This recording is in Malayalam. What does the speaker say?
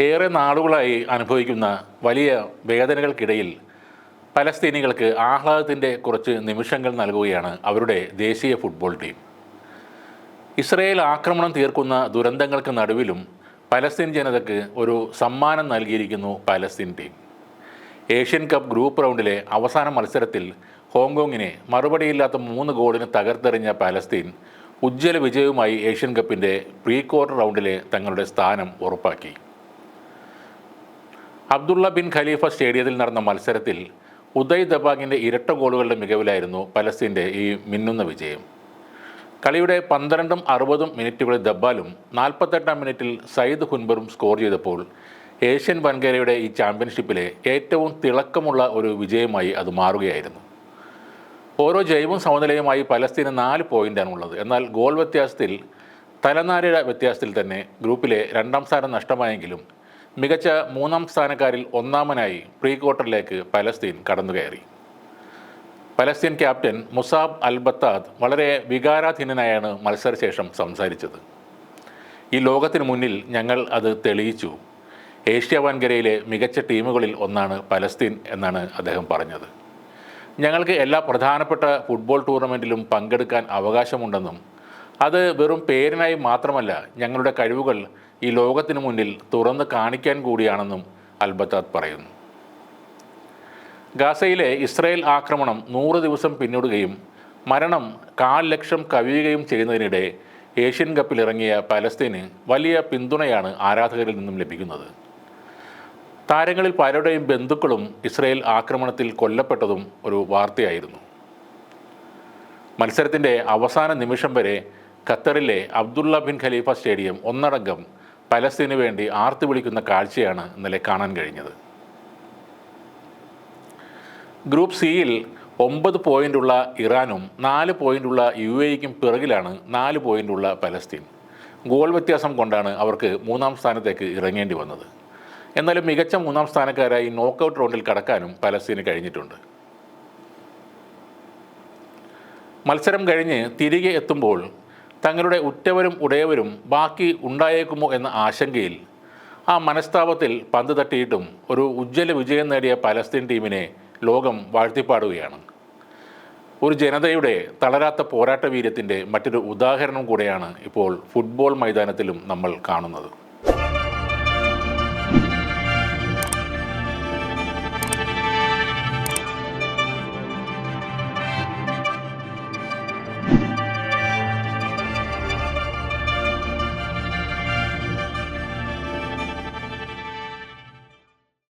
ഏറെ നാളുകളായി അനുഭവിക്കുന്ന വലിയ വേദനകൾക്കിടയിൽ പലസ്തീനികൾക്ക് ആഹ്ലാദത്തിന്റെ കുറച്ച് നിമിഷങ്ങൾ നൽകുകയാണ് അവരുടെ ദേശീയ ഫുട്ബോൾ ടീം. ഇസ്രയേൽ ആക്രമണം തീർക്കുന്ന ദുരന്തങ്ങൾക്ക് നടുവിലും പലസ്തീൻ ജനതയ്ക്ക് ഒരു സമ്മാനം നൽകിയിരിക്കുന്നു Palestine team. Asian cup group റൗണ്ടിലെ അവസാന മത്സരത്തിൽ ഹോങ്കോങ്ങിനെ മറുപടിയില്ലാത്ത മൂന്ന് ഗോളിന് തകർത്തെറിഞ്ഞ പലസ്തീൻ ഉജ്ജ്വല വിജയവുമായി ഏഷ്യൻ കപ്പിന്റെ പ്രീ ക്വാർട്ടർ റൗണ്ടിലെ തങ്ങളുടെ സ്ഥാനം ഉറപ്പാക്കി. അബ്ദുള്ള ബിൻ ഖലീഫ സ്റ്റേഡിയത്തിൽ നടന്ന മത്സരത്തിൽ ഉദയ് ദബാഗിന്റെ ഇരട്ട ഗോളുകളുടെ മികവിലായിരുന്നു പലസ്തീന്റെ ഈ മിന്നുന്ന വിജയം. കളിയുടെ പന്ത്രണ്ടും അറുപതും മിനിറ്റുകളിൽ ദബ്ബാലും നാൽപ്പത്തെട്ടാം മിനിറ്റിൽ സയ്യിദ് ഹുൻബറും സ്കോർ ചെയ്തപ്പോൾ ഏഷ്യൻ വൻകരയുടെ ഈ ചാമ്പ്യൻഷിപ്പിലെ ഏറ്റവും തിളക്കമുള്ള ഒരു വിജയമായി അത് മാറുകയായിരുന്നു. ഓരോ ജയവും സമനിലയുമായി പലസ്തീന് നാല് പോയിന്റാണ് ഉള്ളത്. എന്നാൽ ഗോൾ വ്യത്യാസത്തിൽ തലനാരിഴ വ്യത്യാസത്തിൽ തന്നെ ഗ്രൂപ്പിലെ രണ്ടാം സ്ഥാനം നഷ്ടമായെങ്കിലും മികച്ച മൂന്നാം സ്ഥാനക്കാരിൽ ഒന്നാമനായി പ്രീ ക്വാർട്ടറിലേക്ക് പലസ്തീൻ കടന്നുകയറി. പലസ്തീൻ ക്യാപ്റ്റൻ മുസാബ് അൽബത്താദ് വളരെ വികാരാധീനനായാണ് മത്സരശേഷം സംസാരിച്ചത്. ഈ ലോകത്തിന് മുന്നിൽ ഞങ്ങൾ അത് തെളിയിച്ചു. ഏഷ്യ വൻകരയിലെ മികച്ച ടീമുകളിൽ ഒന്നാണ് പലസ്തീൻ എന്നാണ് അദ്ദേഹം പറഞ്ഞത്. ഞങ്ങൾക്ക് എല്ലാ പ്രധാനപ്പെട്ട ഫുട്ബോൾ ടൂർണമെന്റിലും പങ്കെടുക്കാൻ അവകാശമുണ്ടെന്നും അത് വെറും പേരിനായി മാത്രമല്ല ഞങ്ങളുടെ കഴിവുകൾ ഈ ലോകത്തിന് മുന്നിൽ തുറന്ന് കാണിക്കാൻ കൂടിയാണെന്നും അൽബത്താദ് പറയുന്നു. ഗാസയിലെ ഇസ്രയേൽ ആക്രമണം നൂറ് ദിവസം പിന്നിടുകയും മരണം കാൽ ലക്ഷം കവിയുകയും ചെയ്യുന്നതിനിടെ ഏഷ്യൻ കപ്പിൽ ഇറങ്ങിയ പലസ്തീന് വലിയ പിന്തുണയാണ് ആരാധകരിൽ നിന്നും ലഭിക്കുന്നത്. താരങ്ങളിൽ പലരുടെയും ബന്ധുക്കളും ഇസ്രയേൽ ആക്രമണത്തിൽ കൊല്ലപ്പെട്ടതും ഒരു വാർത്തയായിരുന്നു. മത്സരത്തിന്റെ അവസാന നിമിഷം വരെ ഖത്തറിലെ അബ്ദുള്ള ബിൻ ഖലീഫ സ്റ്റേഡിയം ഒന്നടങ്കം പലസ്തീന് വേണ്ടി ആർത്തു വിളിക്കുന്ന കാഴ്ചയാണ് ഇന്നലെ കാണാൻ കഴിഞ്ഞത്. ഗ്രൂപ്പ് സിയിൽ ഒമ്പത് പോയിന്റുള്ള ഇറാനും നാല് പോയിന്റുള്ള യു എക്കും പിറകിലാണ് നാല് പോയിന്റുള്ള പലസ്തീൻ. ഗോൾ വ്യത്യാസം കൊണ്ടാണ് അവർക്ക് മൂന്നാം സ്ഥാനത്തേക്ക് ഇറങ്ങേണ്ടി വന്നത്. എന്നാലും മികച്ച മൂന്നാം സ്ഥാനക്കാരായി നോക്കൗട്ട് റൗണ്ടിൽ കടക്കാനും പലസ്തീന് കഴിഞ്ഞിട്ടുണ്ട്. മത്സരം കഴിഞ്ഞ് തിരികെ എത്തുമ്പോൾ തങ്ങളുടെ ഉറ്റവരും ഉടയവരും ബാക്കി ഉണ്ടായേക്കുമോ എന്ന ആശങ്കയിൽ ആ മനസ്താപത്തിൽ പന്ത് തട്ടിയിട്ടും ഒരു ഉജ്ജ്വല വിജയം നേടിയ പലസ്തീൻ ടീമിനെ ലോകം വാഴ്ത്തിപ്പാടുകയാണ്. ഒരു ജനതയുടെ തളരാത്ത പോരാട്ട വീര്യത്തിന്റെ മറ്റൊരു ഉദാഹരണം കൂടെയാണ് ഇപ്പോൾ ഫുട്ബോൾ മൈതാനത്തിലും നമ്മൾ കാണുന്നത്.